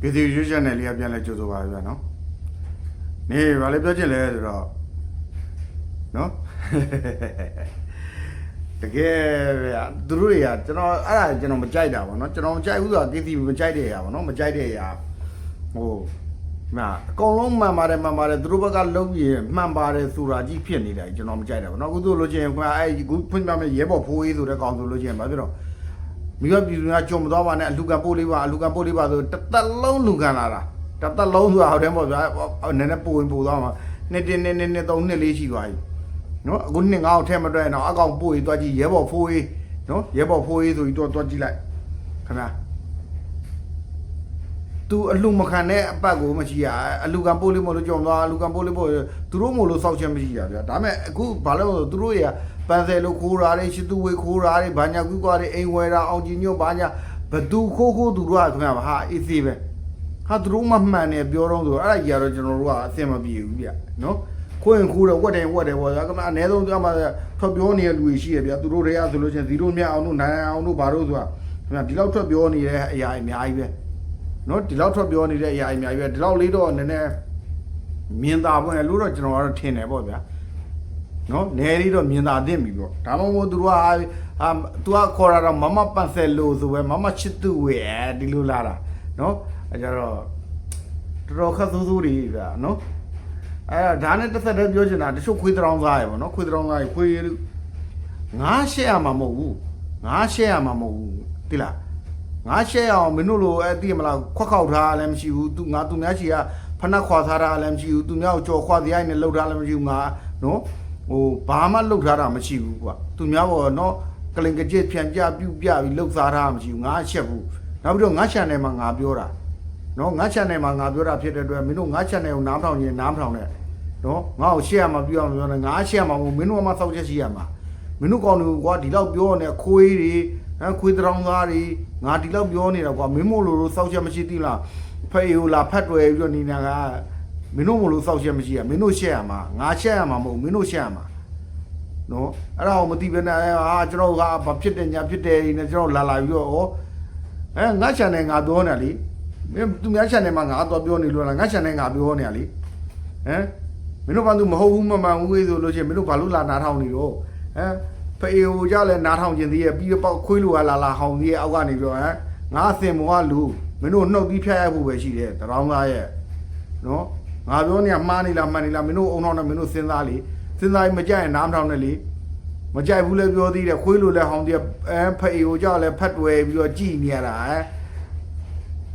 ပြည်သူရွေးချယ်နယ်လေးကပြန်လဲကြိုးဆိုပါဗျာနော်နေဘာလဲပြောချင်လဲဆိုတော့နော်တကယ်ဗျာသူတို့တွေကကျွန်တော်အဲ့ဒါကျွန်တော်မကြိုက်တာဗောနော်ကျွန်တော်မကြိုက်ဘူးဆိုတာ KTV မကြိုက်တဲ့အရာဗောနော်မကြိုက်တဲ့အရာဟိုမာအကုန်လုံးမှန်ပါတယ်မှန်ပါတယ်သူတို့ဘက်ကလုံးရင်မှန်ပါတယ်ဆိုတာကြီးဖြစ်နေတာကျွန်တော်မကြိုက်တာဗောနော်အခုတို့လို့ချင်းခင်ဗျာအဲ့ခုဖွင့်ပြမယ်ရဲဘော်ဖိုးရေးဆိုတဲ့ကောင်ဆိုလို့ချင်းဘာဖြစ်တော့ မိဘပြည်သူများကြုံမသွားပါနဲ့အလူကပို့လေးပါအလူကပို့လေးပါဆိုတစ်သက်လုံးလူကန်လာတာတစ်သက်လုံးဆိုတာဟုတ်တယ်ပေါ့ဗျာနည်းနည်းပို့ရင်ပို့သွားမှာနှစ်တင်းနှစ်နှစ်နှစ်သုံးနှစ်လေးရှိသွားပြီနော်အခုနှစ်ငါ့ကိုထဲမတွဲတော့အကောင်ပို့ရေးတွားကြည့်ရဲဘော်ဖိုးရေးနော်ရဲဘော်ဖိုးရေးဆိုပြီးတော့တွားကြည့်လိုက်ခင်ဗျာ तू အလှမခံတဲ့အပတ်ကိုမရှိရအလူကံပို့လေးမလို့ကြောင်သွားအလူကံပို့လေးပို့သူတို့မို့လို့စောက်ချက်မရှိရဗျာဒါမဲ့အခုဘာလို့လဲဆိုသူတို့ရ ပန်ဆယ်လို့ခိုးတာတွေရှစ်သူဝေခိုးတာတွေဘာညာကူးကွာတွေအိမ်ဝယ်တာအောင်ကြီးညွတ်ဘာညာဘသူခိုးခိုးသူတို့ကခင်ဗျာဟာအေးသေးပဲဟာသူတို့မှမှန်တယ်ပြောတော့ဆိုအဲ့ဒါကြီးကတော့ကျွန်တော်တို့ကအဆင်မပြေဘူးဗျနော်ခွင့်ခူးတော့ဝက်တယ်ဝက်တယ်ပေါ့ဗျာကမအနည်းဆုံးကြမှာထွက်ပြောနေတဲ့လူတွေရှိရဗျာသူတို့တွေကဆိုလို့ချင်း0မြတ်အောင်တို့နိုင်အောင်တို့ဘာလို့ဆိုတာခင်ဗျာဒီလောက်ထွက်ပြောနေတဲ့အရာအများကြီးပဲနော်ဒီလောက်ထွက်ပြောနေတဲ့အရာအများကြီးပဲဒီလောက်လေးတော့နည်းနည်းမြင်သာပွင့်လို့တော့ကျွန်တော်ကတော့ထင်တယ်ပေါ့ဗျာ နော်နေရီတော့မြင်သာသင့်ပြီပေါ့ဒါမှမဟုတ်သူတို့ကအာသူကခေါ်တာတော့မမပန်ဆယ်လို့ဆိုပဲမမချစ်သူဝဲဒီလိုလာတာနော်အဲကြတော့တော်တော်ခက်ဆိုးဆိုးတွေဗျာနော်အဲ့ဒါဒါနဲ့တစ်သက်တည်းပြောချင်တာတချို့ခွေးတောင်းသားရယ်ပေါ့နော်ခွေးတောင်းသားရယ်ခွေးငါရှက်ရမှာမဟုတ်ဘူးငါရှက်ရမှာမဟုတ်ဘူးတိလားငါရှက်ရအောင်မင်းတို့လိုအဲ့သိရမလားခွက်ခောက်ထားလည်းမရှိဘူးသူငါသူများချီကဖနှက်ခွာထားတာလည်းမရှိဘူးသူများကိုကြော်ခွာစရိုက်နဲ့လှုပ်ထားလည်းမရှိဘူးငါနော် ဟိုဘာမှလှုပ်ထားတာမရှိဘူးကွာသူများဘောနော်ကလင်ကကြစ်ဖြန်ကြပြုတ်ပြပြီးလှုပ်စားထားတာမရှိဘူးငါရှက်ဘူးနောက်ပြီးတော့ငါ channel မှာငါပြောတာနော်ငါ channel မှာငါပြောတာဖြစ်တဲ့အတွက်မင်းတို့ငါ channel ကိုနားမထောင်ရင်နားမထောင်နဲ့နော်ငါ့ကိုရှေ့ရမှာပြောအောင်ပြောနေငါရှေ့ရမှာမဟုတ်မင်းတို့ကမှစောက်ချက်ရှိရမှာမင်းတို့ကောင်းတယ်ကွာဒီလောက်ပြောနေခွေးတွေဟမ်ခွေးတောင်သားတွေငါဒီလောက်ပြောနေတာကွာမင်းမို့လို့လို့စောက်ချက်မရှိသေးလားဖေးဟိုလာဖတ်တွယ်ပြီးတော့နေနေက မင်းတို့မို့လို့စောက်ချက်မရှိရမင်းတို့ရှေ့ရမှာငါရှေ့ရမှာမဟုတ်မင်းတို့ရှေ့ရမှာနော်အဲ့ဒါကိုမသိဘဲနဲ့ဟာကျွန်တော်ကဘာဖြစ်တယ်ညာဖြစ်တယ်နေကျွန်တော်လာလာပြီးတော့ဩအဲငါ channel ငါပြောနေလေမင်းသူများ channel မှာငါတော့ပြောနေလို့လားငါ channel ငါပြောနေရလေဟမ်မင်းတို့ဘာလို့မဟုတ်ဘူးမမှန်ဘူးလေဆိုလို့ချင်းမင်းတို့ဘာလို့လာနားထောင်နေတော့ဟမ်ဖေဟိုကြလဲနားထောင်ခြင်းသေးရဲ့ပြီးတော့ပေါက်ခွေးလိုကလာလာဟောင်သေးရဲ့အောက်ကနေပြီးတော့ဟမ်ငါအစင်မောကလူမင်းတို့နှုတ်ပြီးဖျက်ရဖို့ပဲရှိတယ်တရောင်းသားရဲ့နော် ငါပြောနေရမှားနေလားမှန်နေလားမင်းတို့အုံတော့နဲ့မင်းတို့စဉ်းစားလေစဉ်းစားရင်မကြိုက်ရင်နားမထောင်နဲ့လေမကြိုက်ဘူးလဲပြောသေးတယ်ခွေးလိုလဲဟောင်သေးရဲ့အဲဖေဟိုကြလဲဖတ်တွယ်ပြီးတော့ကြည်နေရတာဟမ်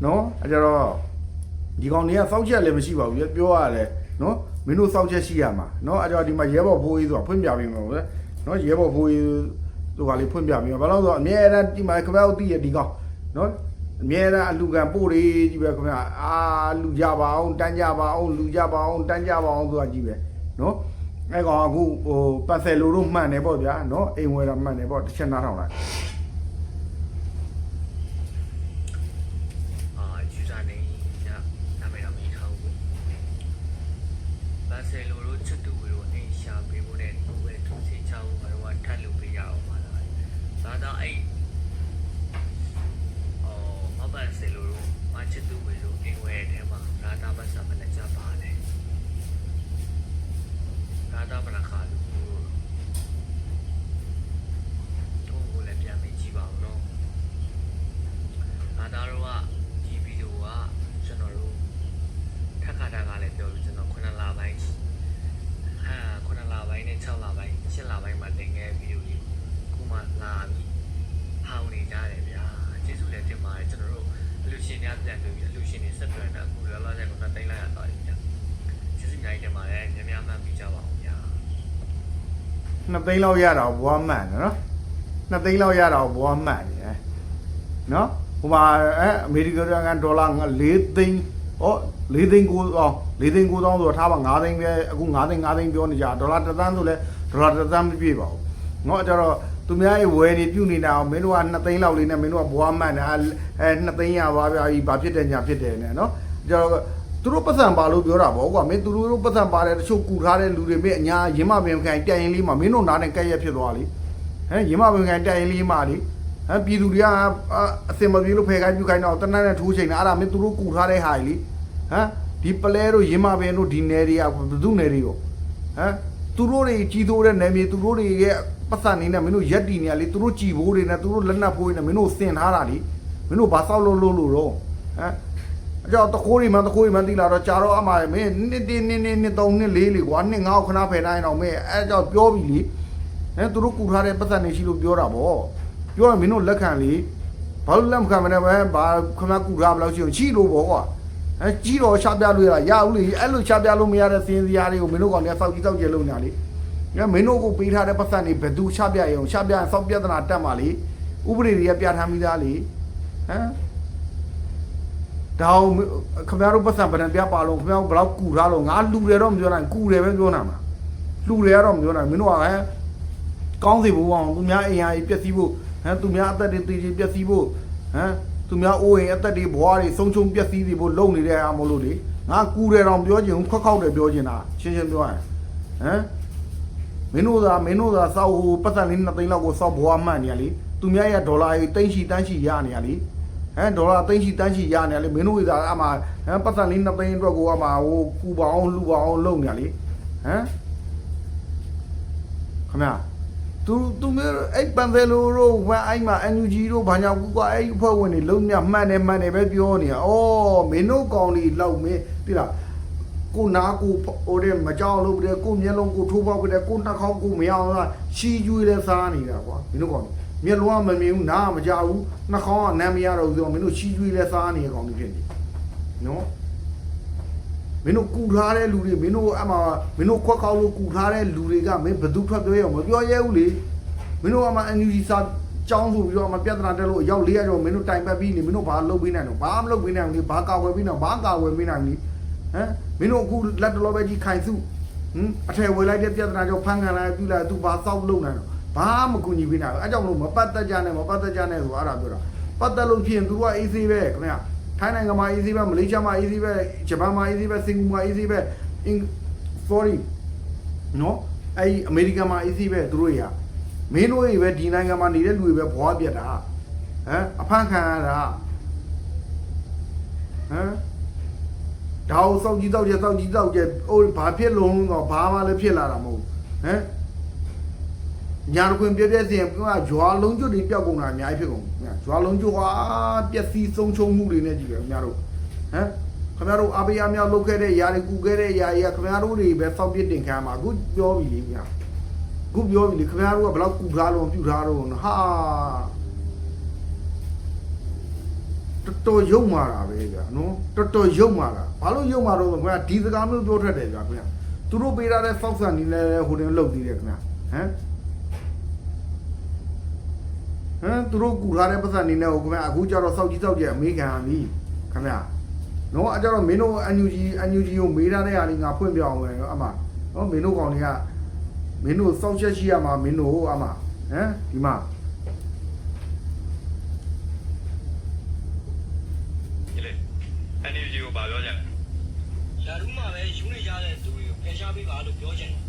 နော်အဲကြတော့ဒီကောင်တွေကစောက်ချက်လည်းမရှိပါဘူးပြပြောရတယ်နော်မင်းတို့စောက်ချက်ရှိရမှာနော်အဲ့တော့ဒီမှာရဲဘော်ဖိုးကြီးဆိုတာဖွင့်ပြပေးမှာပေါ့နော်ရဲဘော်ဖိုးကြီးဆိုတာလေးဖွင့်ပြပေးမှာဘာလို့လဲဆိုတော့အမြဲတမ်းဒီမှာခင်ဗျားတို့သိရဒီကောင်နော် အမြဲတမ်းအလူကံပို့တွေကြီးပဲခင်ဗျာအာလူကြပါအောင်တန်းကြပါအောင်လူကြပါအောင်တန်းကြပါအောင်ဆိုတာကြီးပဲနော်အဲ့ကောင်အခုဟိုပတ်ဆယ်လိုတို့မှန်တယ်ပေါ့ဗျာနော်အိမ်ဝယ်တာမှန်တယ်ပေါ့တစ်ချက်နားထောင်လိုက် အာယူဇာနေညနာမည်တော့မင်းထားဘူးဘာဆယ်လိုတို့ချစ်တူဝေတို့အိမ်ရှာပေးဖို့တဲ့ဒီဝဲသူစီချောင်းဘာလို့ထတ်လို့ပေးရအောင်ပါလားဒါတော့အဲ့အော်မဘာဆယ်လိုတို့မချစ်တူဝေတို့အိမ်ဝဲထဲမှာရာတာပတ်စမနဲ့ကြပါတယ်ရာတာပနခါလူတို့ကိုလည်းပြန်ပြီးကြည့်ပါဦးနော် ငါသားတို့ကဒီဗီဒီယိုကကျွန်တော်တို့ထက်ခါတာကလည်းပြောပြီးကျွန်တော်9လပိုင်းအာ9လပိုင်းနဲ့6လပိုင်း7လပိုင်းမှာတင်ခဲ့ဗီဒီယိုကြီးခုမှလာပြီးဟောင်းနေကြတယ်ဗျာကျေးဇူးလည်းတင်ပါတယ်ကျွန်တော်တို့အလူရှင် များပြန်ပြီးအလူရှင်တွေဆက်သွယ်တာအခုလောလောဆယ်ကနှစ်သိန်းလိုက်ရတော့တယ်ဗျာကျေးဇူးများတင်ပါတယ်များများမှန်ပြီးကြပါအောင်ဗျာ နှစ်သိန်းလောက်ရတာဘွားမှန်တယ်နော်နှစ်သိန်းလောက်ရတာဘွားမှန်တယ်နော်ဟိုမှာအဲအမေရိကန်ဒေါ်လာ4သိန်းဩ4သိန်း9အောင်4သိန်း9တောင်းဆိုတော့ထားပါ9သိန်းပဲအခု9သိန်း9သိန်းပြောနေကြဒေါ်လာ1သန်းဆိုလဲဒေါ်လာ1သန်းမပြည့်ပါဘူးเนาะအဲ့တော့ သူများရဲ့ဝယ်နေပြုနေတာအောင်မင်းတို့က2သိန်းလောက်လေးနဲ့မင်းတို့ကဘွားမှန်တာအဲ2သိန်းရပါဗျာကြီးဘာဖြစ်တယ်ညာဖြစ်တယ်နဲ့နော်ကျတော့သူတို့ပတ်စံပါလို့ပြောတာဗောကွာမင်းသူတို့ပတ်စံပါတယ်တချို့ကူထားတဲ့လူတွေမင်းအညာရင်မပင်ခိုင်တိုင်ရင်လေးမှာမင်းတို့နားနဲ့ကက်ရက်ဖြစ်သွားလေဟမ်ရင်မပင်ခိုင်တိုင်ရင်လေးမှာလေဟမ်ပြည်သူတွေကအစင်မပြေလို့ဖယ်ခိုင်းပြုခိုင်းတော့တနတ်နဲ့ထိုးချိန်တာအဲ့ဒါမင်းသူတို့ကူထားတဲ့ဟာကြီးလေဟမ်ဒီပလဲတို့ရင်မပင်တို့ဒီနယ်တွေကဘယ်သူနယ်တွေရောဟမ်သူတို့တွေကြီးသိုးတဲ့နယ်မြေသူတို့တွေရဲ့ ပတ်စံနေနဲ့မင်းတို့ရက်တီနေရလေသူတို့ကြည်ဘိုးတွေနဲ့သူတို့လက်နက်ဖိုးတွေနဲ့မင်းတို့စင်ထားတာလေမင်းတို့ဘာဆောက်လို့လို့လို့တော့ဟမ်အကြောတခိုးတွေမှတခိုးတွေမှတိလာတော့ကြာတော့အမှားမင်းနှစ်တင်းနှစ်နှစ်နှစ်သုံးနှစ်လေးလေကွာနှစ်ငါ့ကိုခဏဖယ်တိုင်းတော့မင်းအဲကြောပြောပြီလေဟမ်သူတို့ကူထားတဲ့ပတ်စံနေရှိလို့ပြောတာဗောပြောရင်မင်းတို့လက်ခံလေဘာလို့လက်မခံမလဲပဲဘာခမကူထားမလို့ရှိရင်ချီလို့ပေါ့ကွာအဲကြီးတော့ရှာပြလို့ရတာရဘူးလေအဲ့လိုရှာပြလို့မရတဲ့စင်းစရာတွေကိုမင်းတို့ကောင်တွေကစောက်ကြီးစောက်ကျဲလို့ညာလေ ငါမင်းတို့ကိုပေးထားတဲ့ပတ်စံတွေဘယ်သူရှာပြရအောင်ရှာပြရင်စောက်ပြဿနာတက်မှာလေဥပဒေတွေကပြဋ္ဌာန်းပြီးသားလေဟမ်တောင်ခမရတို့ပတ်စံဗရန်ပြပါလို့ခမရတို့ဘယ်တော့ကူထားလို့ငါလူတယ်တော့မပြောနိုင်ကူတယ်ပဲပြောနိုင်မှာလူတယ်ကတော့မပြောနိုင်မင်းတို့ကဟဲ့ကောင်းစီဖို့အောင်သူများအိမ်ဟာကြီးပျက်စီးဖို့ဟမ်သူများအသက်တွေတည်ကြည်ပျက်စီးဖို့ဟမ်သူများအိုးအိမ်အသက်တွေဘွားတွေဆုံးရှုံးပျက်စီးစီဖို့လုပ်နေတဲ့အားမလို့လေငါကူတယ်တော့ပြောချင်ဘူးခွက်ခောက်တယ်ပြောချင်တာရှင်းရှင်းပြောရင်ဟမ် မင်းတို့သာမင်းတို့သာစောက်ဟိုပတ်သက်လေး2သိန်းလောက်ကိုစောက်ဘွားမှန်နေရလေသူများရဲ့ဒေါ်လာကြီးတိန့်ရှိတန်းရှိရနေရလေဟမ်ဒေါ်လာတိန့်ရှိတန်းရှိရနေရလေမင်းတို့သာအမှဟမ်ပတ်သက်လေး2သိန်းအတွက်ကိုအမှဟိုကူပါအောင်လှူပါအောင်လုပ်နေရလေဟမ်ခမရသူသူမျိုးအဲ့ပန်တယ်လိုတို့ဝမ်အဲ့မှာ NUG တို့ဘာညာကူကအဲ့အဖွဲ့ဝင်တွေလုံးမြမှန်တယ်မှန်တယ်ပဲပြောနေတာ။အော်မင်းတို့ကောင်တွေလောက်မင်းတိလား ကိုနာကိုဟိုတဲ့မကြောက်လို့တဲ့ကိုမျက်လုံးကိုထိုးပေါက်တဲ့ကိုနှာခေါင်းကိုမရအောင်လားရှီကျွေးလဲစားနေတာကွာမင်းတို့ကောင်တွေမျက်လုံးကမမြင်ဘူးနားကမကြောက်ဘူးနှာခေါင်းကနားမရတော့ဘူးဆိုတော့မင်းတို့ရှီကျွေးလဲစားနေတဲ့ကောင်တွေဖြစ်နေနော်မင်းတို့ကူထားတဲ့လူတွေမင်းတို့အမှမင်းတို့ခွက်ခေါက်လို့ကူထားတဲ့လူတွေကမင်းဘယ်သူထွက်ပြောရအောင်မပြောရဲဘူးလေမင်းတို့ကမှ NUG စာကြောင်းဆိုပြီးတော့မှပြဿနာတက်လို့ရောက်400ကျော်မင်းတို့တိုင်ပတ်ပြီးနေမင်းတို့ဘာလုပ်ပေးနိုင်တော့ဘာမလုပ်ပေးနိုင်ဘူးလေဘာကာဝယ်ပေးနိုင်ဘာကာဝယ်ပေးနိုင်ဘူးလေဟမ် မင်းတို့အခုလက်တလောပဲကြီးခိုင်စုဟမ်အထယ်ဝယ်လိုက်တဲ့ပြဿနာကြောင့်ဖန်ခံလိုက်ပြီလားသူဘာစောက်လုပ်နိုင်တော့ဘာမကူညီပေးနိုင်ဘူးအဲကြောင့်မလို့မပတ်သက်ကြနဲ့မပတ်သက်ကြနဲ့ဆိုအဲ့ဒါပြောတာပတ်သက်လို့ဖြစ်ရင်သူက AC ပဲခင်ဗျာထိုင်းနိုင်ငံမှာ AC ပဲမလေးရှားမှာ AC ပဲဂျပန်မှာ AC ပဲစင်ကာပူမှာ AC ပဲအင် sorry နော်အဲ့အမေရိကန်မှာ AC ပဲသူတို့တွေကမင်းတို့တွေပဲဒီနိုင်ငံမှာနေတဲ့လူတွေပဲဘွားပြတ်တာဟမ်အဖမ်းခံရတာဟမ် ဒါကိုစောက်ကြီးစောက်ကြစောက်ကြီးစောက်ကြဟိုဘာဖြစ်လုံးတော့ဘာမှလည်းဖြစ်လာတာမဟုတ်ဟမ်ညာတခွင်ပြည့်ပြည့်စင်ကရွာလုံးကျွတ်တွေပျောက်ကုန်တာအများကြီးဖြစ်ကုန်ညာရွာလုံးကျွတ်ဟာပျက်စီးဆုံးရှုံးမှုတွေနဲ့ကြည့်ရခင်ဗျားတို့ဟမ်ခင်ဗျားတို့အဘေးအမြောက်လုပ်ခဲ့တဲ့ຢာတွေကူခဲ့တဲ့ຢာကြီးကခင်ဗျားတို့တွေပဲစောက်ပြစ်တင်ခံရမှာအခုပြောပြီလေခင်ဗျာခုပြောပြီလေခင်ဗျားတို့ကဘယ်လောက်ကူထားလို့ပြုထားတော့ဟာ တော်တော်ရုံမာတာပဲကြာနော်တော်တော်ရုံမာတာဘာလို့ရုံမာတော့ဆိုခင်ဗျာဒီစကားမျိုးပြောထွက်တယ်ကြာခင်ဗျာသူတို့ပေးထားတဲ့စောက်ဆန်နေလဲဟိုတင်လုတ်သေးတယ်ခင်ဗျာဟမ်ဟမ်သူတို့ကူထားတဲ့ပတ်စံနေနဲ့ဟိုခင်ဗျာအခုကျတော့စောက်ကြီးစောက်ကြီးအမေးခံရပြီခင်ဗျာနော်အကြတော့မင်းတို့ NUG NUG ကိုမေးထားတဲ့ဟာလေးငါဖွင့်ပြအောင်ပဲအမနော်မင်းတို့ကောင်တွေကမင်းတို့စောင့်ချက်ရှိရမှာမင်းတို့အမဟမ်ဒီမှာ ဒီလေ အန်ယူဂျီကိုဘာပြောကြလဲဓာတ်ရူးမှာပဲယူနေကြတဲ့သူတွေကိုဖယ်ရှားပေးပါလို့ပြောချင်တယ်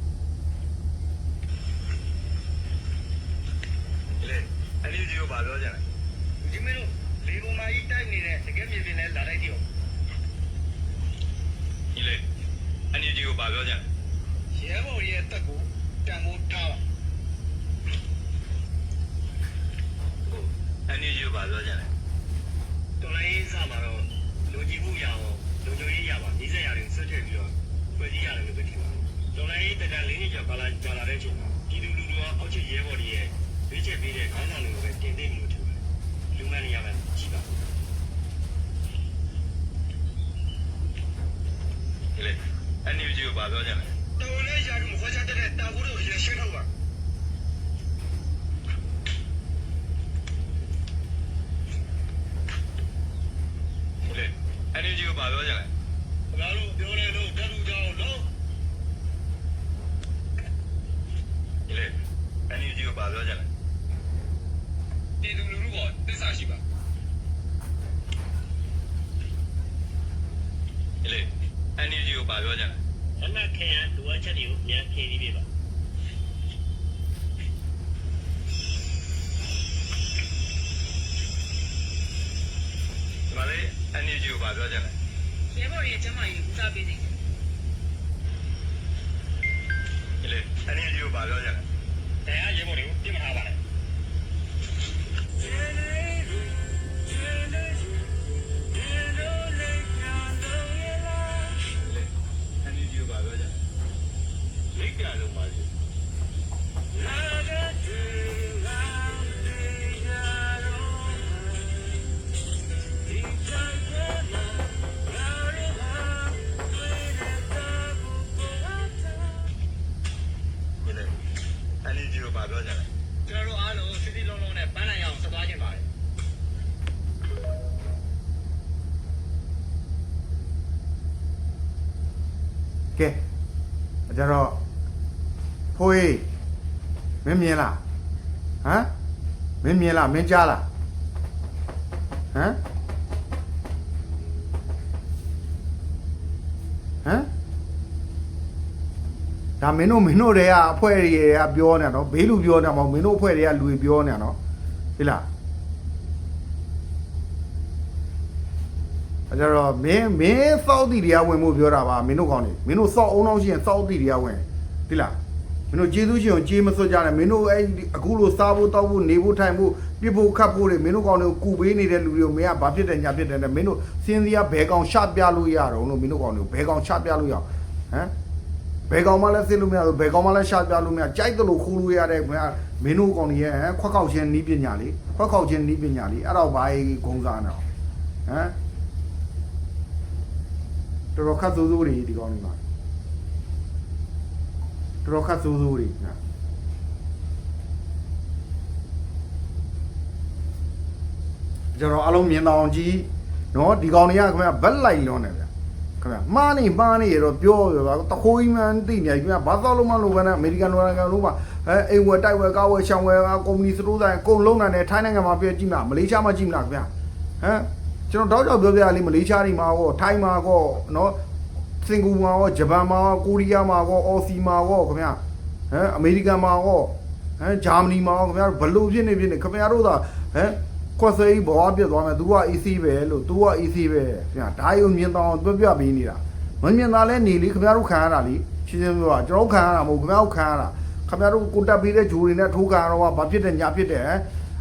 ဒီလေအန်ယူဂျီကိုဘာပြောကြလဲဒီမင်းတို့လေပုံမာကြီးတိုက်နေတဲ့တကယ်မြေပြင်နဲ့လာတိုက်တယ်ဒီလေအန်ယူဂျီကိုဘာပြောကြလဲရဲဘော်ရဲ့တက်ကိုတန်ဖိုးထားပါအန်ယူဂျီကိုဘာပြောကြလဲတော်လိုင်းစားမှာတော့ လူကြီးမှုရအောင်လူကြိုရေးရပါမိစက်ရတယ်ဆွတ်ထည့်ပြီးတော့ဖွဲ့စည်းရတယ်လို့ပဲထင်ပါတယ်တော်လိုင်းတက်တန်လေးနှစ်ကျော်ပါလာကြာလာတဲ့အချိန်မှာဒီလူလူတို့အောက်ချစ်ရဲဘော်တွေရဲ့ဘေးချက်ပေးတဲ့ခေါင်းဆောင်တွေကိုပဲတင်သိမှုလို့ထင်ပါတယ်လူမှန်နေရမယ်ကြည့်ပါဒီလေအန်ယူဂျီကိုဘာပြောကြလဲတော်လို ဒီလေ NUG ကိုဘာပြောချင်လဲတရားရဲဘော်တွေကိုပြစ်မထားပါနဲ့ NUG ကိုဘာပြောချင်လဲကျွန်တော်တို့အားလုံးစစ်စစ်လုံးလုံးနဲ့ပန်းနိုင်အောင်ဆက်သွားခြင်းပါတယ်ကဲအဲ့ကြတော့ဖိုးကြီးမင်းမြင်လားဟမ်မင်းမြင်လားမင်းကြားလားဟမ် ဒါမင်းတို့မင်းတို့တွေကအဖွဲ့တွေကပြောနေတော့ဘေးလူပြောနေမှာမင်းတို့အဖွဲ့တွေကလူတွေပြောနေတော့ဒီလားအဲ့ကြတော့မင်းမင်းစောက်တီတွေကဝင်ဖို့ပြောတာပါမင်းတို့ကောင်းနေမင်းတို့စောက်အောင်အောင်ရှိရင်စောက်တီတွေကဝင်ဒီလားမင်းတို့ကျေးဇူးရှင်ကိုကျေးမစွတ်ကြနဲ့မင်းတို့အဲ့ဒီအခုလိုစားဖို့တောက်ဖို့နေဖို့ထိုင်ဖို့ပြစ်ဖို့ခတ်ဖို့တွေမင်းတို့ကောင်းတွေကိုကူပေးနေတဲ့လူတွေကိုမင်းကဘာဖြစ်တယ်ညာဖြစ်တယ်နဲ့မင်းတို့စင်းစည်းကဘဲကောင်ရှပြလို့ရတော့လို့မင်းတို့ကောင်းတွေကိုဘဲကောင်ရှပြလို့ရအောင်ဟမ် ဘယ်ကောင်မှလည်းစစ်လို့မရဘူးဘယ်ကောင်မှလည်းရှာပြလို့မရကြိုက်တယ်လို့ခိုးလို့ရတဲ့ခင်ဗျာမင်းတို့ကောင်တွေရဲ့ခွက်ခောက်ခြင်းနီးပညာလေးခွက်ခောက်ခြင်းနီးပညာလေးအဲ့တော့ဘာကြီးဂုံစားနေအောင်ဟမ်တော်တော်ခတ်ဆိုးဆိုးတွေဒီကောင်တွေမှာတော်တော်ခတ်ဆိုးဆိုးတွေနော်ကျွန်တော်အလုံးမြင်တော်ကြီးနော်ဒီကောင်တွေကခင်ဗျာဘက်လိုက်လွန်းတယ်ဗျာ ခင်ဗျာမှားနေမှားနေရတော့ပြောရပါတခိုးကြီးမှန်းသိနေခင်ဗျာဘာသာလုံးမလို့ပဲနဲ့အမေရိကန်လိုနိုင်ငံလို့ပါအဲအိမ်ဝယ်တိုက်ဝယ်ကားဝယ်ရှောင်းဝယ်ကုမ္ပဏီစတိုးဆိုင်အကုန်လုံးနိုင်တယ်ထိုင်းနိုင်ငံမှာပြည့်ကြည့်မှာမလေးရှားမှာကြည့်မလားခင်ဗျာဟမ်ကျွန်တော်တောက်ကြောက်ပြောပြရလေးမလေးရှားနေမှာကောထိုင်းမှာကောနော်စင်ကာပူမှာကောဂျပန်မှာကောကိုရီးယားမှာကောအော်စီမှာကောခင်ဗျာဟမ်အမေရိကန်မှာကောဟမ်ဂျာမနီမှာကောခင်ဗျာဘလို့ဖြစ်နေဖြစ်နေခင်ဗျာတို့သာဟမ် ကွက်စိဘဝပြတ်သွားမယ်သူက AC ပဲလို့သူက AC ပဲခင်ဗျာဒါရုံမြင်တော့ပြပြပေးနေတာမမြင်သားလဲနေလေခင်ဗျားတို့ခံရတာလေရှင်းရှင်းပြောတာကျွန်တော်တို့ခံရတာမဟုတ်ခင်ဗျားတို့ခံရတာခင်ဗျားတို့ကိုတက်ပေးတဲ့ဂျိုတွေနဲ့ထိုးခံရတော့ဘာဖြစ်တယ်ညာဖြစ်တယ်ဟမ်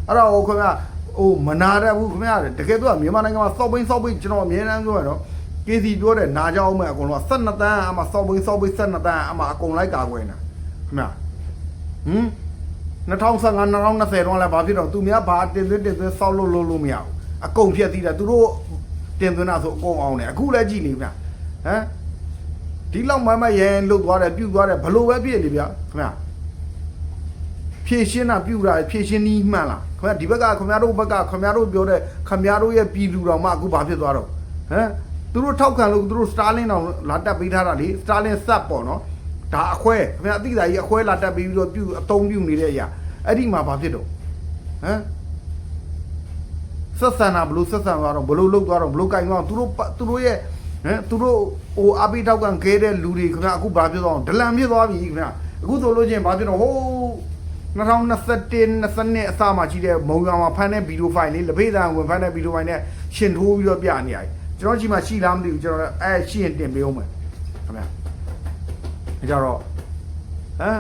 အဲ့တော့ဟိုခင်ဗျာဟိုမနာတတ်ဘူးခင်ဗျာတကယ်ပြောမြန်မာနိုင်ငံမှာစောက်ပိန်းစောက်ပိန်းကျွန်တော်အမြဲတမ်းပြောရတော့ KC ပြောတဲ့နာကြောင်းမဲ့အကုန်လုံး12တန်းအမှစောက်ပိန်းစောက်ပိန်း12တန်းအမှအကုန်လိုက်ကာကွယ်နေတာခင်ဗျာဟမ် 2015 2020တော့လည်းဘာဖြစ်တော့သူများဘာတင်သွင်းတင်သွင်းစောက်လို့လို့လို့မရဘူးအကုန်ဖြတ်သီးတာသူတို့တင်သွင်းတာဆိုအကုန်အောင်တယ်အခုလည်းကြည့်နေဗျာဟမ်ဒီလောက်မမရန်လုတ်သွားတယ်ပြုတ်သွားတယ်ဘလို့ပဲဖြစ်နေဗျာခင်ဗျာဖြည့်ရှင်းတာပြုတ်တာဖြည့်ရှင်းနီးမှန်လားခင်ဗျာဒီဘက်ကခင်ဗျားတို့ဘက်ကခင်ဗျားတို့ပြောတဲ့ခင်ဗျားတို့ရဲ့ပြည်သူတော်မှအခုဘာဖြစ်သွားတော့ဟမ်သူတို့ထောက်ခံလို့သူတို့စတာလင်းတော်လာတက်ပေးထားတာလေစတာလင်းဆက်ပေါ့နော်ဒါအခွဲခင်ဗျာအတိအသာကြီးအခွဲလာတက်ပေးပြီးတော့ပြုတ်အတုံးပြုတ်နေတဲ့အရာ အဲ့ဒီမှာဘာဖြစ်တော့ဟမ်ဆက်ဆံတာဘလို့ဆက်ဆံသွားတော့ဘလို့လုတ်သွားတော့ဘလို့ကင်သွားတော့သူတို့သူတို့ရဲ့ဟမ်သူတို့ဟိုအပိထောက်ကန်ခဲတဲ့လူတွေခင်ဗျအခုဘာဖြစ်သွားအောင်ဒလန်ဖြစ်သွားပြီခင်ဗျအခုဆိုလို့ချင်းဘာဖြစ်တော့ဟို2021 22အစမှာကြီးတဲ့မုံရွာမှာဖမ်းတဲ့ဗီဒီယိုဖိုင်လေးလက်ဖေးသားဝင်ဖမ်းတဲ့ဗီဒီယိုဖိုင်နဲ့ရှင်ထိုးပြီးတော့ပြနေရတယ်ကျွန်တော်ကြီးမှာရှိလားမသိဘူးကျွန်တော်အဲရှိရင်တင်ပေးအောင်မယ်ခင်ဗျအဲကြတော့ဟမ်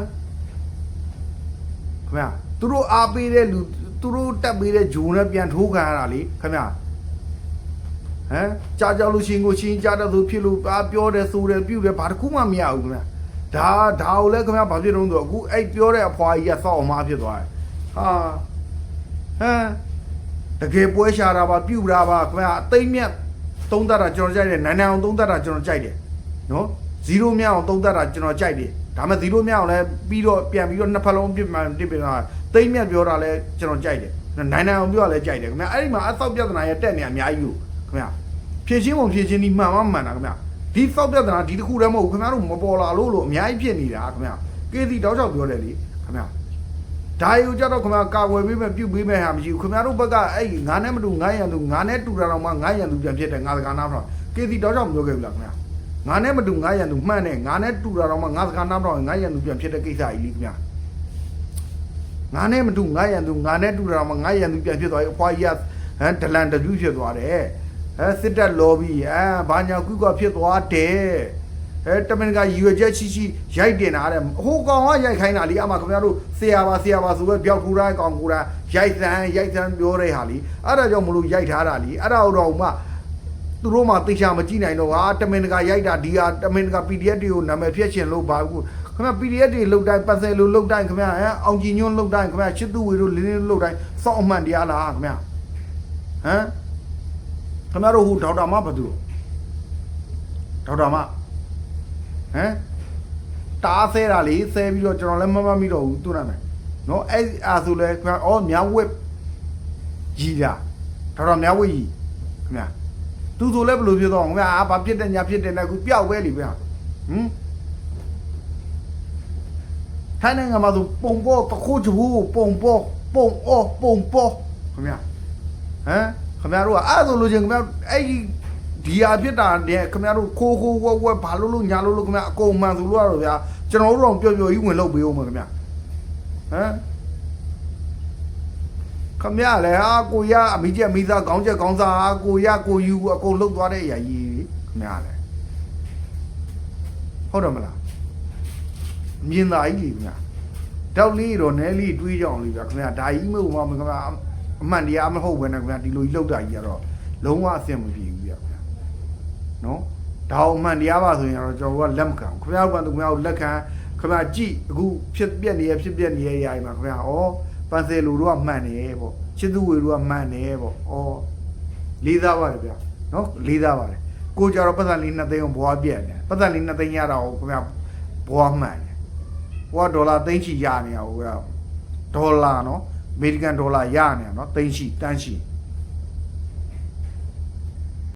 ခင်ဗျသူတို့အားပေးတဲ့လူသူတို့တက်ပေးတဲ့ဂျုံနဲ့ပြန်ထိုးခံရတာလေခင်ဗျဟမ်ကြားကြောက်လို့ရှိရင်ကိုရှင်းကြားတဲ့သူဖြစ်လို့ပါပြောတယ်ဆိုတယ်ပြုတယ်ဘာတစ်ခုမှမရဘူးခင်ဗျဒါဒါကိုလည်းခင်ဗျဘာဖြစ်တော့ဆိုအခုအဲ့ပြောတဲ့အဖွာကြီးကစောက်အောင်မဖြစ်သွားတယ်ဟာဟမ်တကယ်ပွဲရှာတာပါပြုတာပါခင်ဗျအသိမ့်မြတ်သုံးတတ်တာကျွန်တော်ကြိုက်တယ်နိုင်နိုင်အောင်သုံးတတ်တာကျွန်တော်ကြိုက်တယ်နော်ဇီရိုမြောက်အောင်သုံးတတ်တာကျွန်တော်ကြိုက်တယ် ဒါမဲ့ဇီရိုမြောက်အောင်လည်းပြီးတော့ပြန်ပြီးတော့နှစ်ဖက်လုံးပြစ်မှန်ပြစ်ပြန်တာသိမ့်မြတ်ပြောတာလည်းကျွန်တော်ကြိုက်တယ်နိုင်နိုင်အောင်ပြောတာလည်းကြိုက်တယ်ခင်ဗျအဲ့ဒီမှာအဆောက်ပြဿနာရဲ့တက်နေအများကြီးကိုခင်ဗျဖြည့်ချင်းပုံဖြည့်ချင်းဒီမှန်မှမှန်တာခင်ဗျဒီစောက်ပြဿနာဒီတစ်ခုတည်းမဟုတ်ဘူးခင်ဗျားတို့မပေါ်လာလို့လို့အများကြီးဖြစ်နေတာခင်ဗျကေစီတောက်ချောက်ပြောတယ်လေခင်ဗျဒါယူကြတော့ခင်ဗျကာကွယ်ပေးမယ်ပြုတ်ပေးမယ်ဟာမရှိဘူးခင်ဗျားတို့ဘက်ကအဲ့ငါနဲ့မတူငါရန်သူငါနဲ့တူတာတော့မှငါရန်သူပြန်ဖြစ်တယ်ငါစကားနားတော့ကေစီတောက်ချောက်မပြောခဲ့ဘူးလားခင်ဗျ ငါနဲ့မတူငါရန်သူမှန်တယ်ငါနဲ့တူတာတော့မှငါစကားနားတော့ငါရန်သူပြန်ဖြစ်တဲ့ကိစ္စကြီးလေခင်ဗျငါနဲ့မတူငါရန်သူငါနဲ့တူတာတော့မှငါရန်သူပြန်ဖြစ်သွားပြီအဖွားကြီးကဟမ်ဒလန်တပြူးဖြစ်သွားတယ်ဟအဲစစ်တပ်လော်ဘီအဲဘာညာကွကွဖြစ်သွားတယ်အဲတမင်ကရွေချက်ရှိရှိရိုက်တင်တာတဲ့ဟိုကောင်ကရိုက်ခိုင်းတာလीအမှခင်ဗျားတို့ဆရာပါဆရာပါဆိုပဲပြောက်ခူတိုင်းကောင်ကူတိုင်းရိုက်သန်းရိုက်သန်းပြောတဲ့ဟာလीအဲ့ဒါကြောင့်မလို့ရိုက်ထားတာလीအဲ့ဒါတော့မှ သူတို့မှသိချာမကြည့်နိုင်တော့ဟာတမင်ကရိုက်တာဒီဟာတမင်က PDF တွေကိုနာမည်ဖြည့်ရှင်လို့ပါဘူးခင်ဗျာ PDF တွေလုတ်တိုင်းပတ်စဲလို့လုတ်တိုင်းခင်ဗျာဟမ်အောင်ကြည်ညွန်းလုတ်တိုင်းခင်ဗျာချစ်သူဝေတို့လင်းလင်းလုတ်တိုင်းစောင့်အမှန်တရားလားခင်ဗျာဟမ်ခင်ဗျားတို့ဟိုဒေါက်တာမဘာသူဒေါက်တာမဟမ်တားဆဲတာလေဆဲပြီးတော့ကျွန်တော်လည်းမမမိတော့ဘူးသူနာမယ်နော်အဲ့အားဆိုလဲခင်ဗျာအော်မြောက်ဝက်ကြီးတာဒေါက်တာမြောက်ဝက်ကြီးခင်ဗျာ သူဆိုလဲဘယ်လိုဖြစ်တော့ခင်ဗျာအာဘာဖြစ်တဲ့ညာဖြစ်တဲ့နဲ့ခုပျောက်ပဲလေဗျာဟမ်ထိုင်းနိုင်ငံမှာဆိုပုံပေါ်တခုချဘူးပုံပေါ်ပုံအောပုံပေါ်ခင်ဗျာဟမ်ခင်ဗျားတို့ကအဲ့ဒါဆိုလို့ချင်းခင်ဗျားအဲ့ဒီဒီဟာဖြစ်တာတဲ့ခင်ဗျားတို့ခိုးခိုးဝက်ဝက်ဘာလို့လို့ညာလို့လို့ခင်ဗျားအကုန်မှန်ဆိုလို့ရတော့ဗျာကျွန်တော်တို့တော့ပျော်ပျော်ကြီးဝင်လုပ်ပေးဦးမယ်ခင်ဗျာဟမ် ခင်ဗျားလည်းဟာကိုရအမိကျက်မိသားခေါင်းချက်ခေါင်းစားဟာကိုရကိုယူအကုန်လှုပ်သွားတဲ့အရာကြီးခင်ဗျားလည်းဟုတ်တယ်မလားမြင်သာကြီးလေခင်ဗျာတောက်လေးတော့နဲလေးတွေးကြအောင်လေဗျာခင်ဗျာဒါကြီးမဟုတ်မှမခင်ဗျာအမှန်တရားမဟုတ်ဘဲနဲ့ခင်ဗျာဒီလိုကြီးလောက်တာကြီးကတော့လုံးဝအဆင်မပြေဘူးဗျာခင်ဗျာနော်ဒါအောင်အမှန်တရားပါဆိုရင်တော့ကျွန်တော်ကလက်မခံဘူးခင်ဗျာကသူခင်ဗျာကိုလက်ခံခင်ဗျာကြည့်အခုဖြစ်ပြက်နေရဖြစ်ပြက်နေရရရင်မှာခင်ဗျာဩ ပန်ဆယ်လူတို့ကမှန်တယ်ပေါ့ချစ်သူဝေတို့ကမှန်တယ်ပေါ့ဩလေးစားပါတယ်ဗျာနော်လေးစားပါတယ်ကိုကြတော့ပတ်စံလေးနှစ်သိန်းကိုဘွားပြက်တယ်ပတ်စံလေးနှစ်သိန်းရတာကိုခင်ဗျာဘွားမှန်တယ်ဘွားဒေါ်လာသိန်းချီရနေရဟိုကဒေါ်လာနော်အမေရိကန်ဒေါ်လာရနေရနော်သိန်းချီတန်းချီ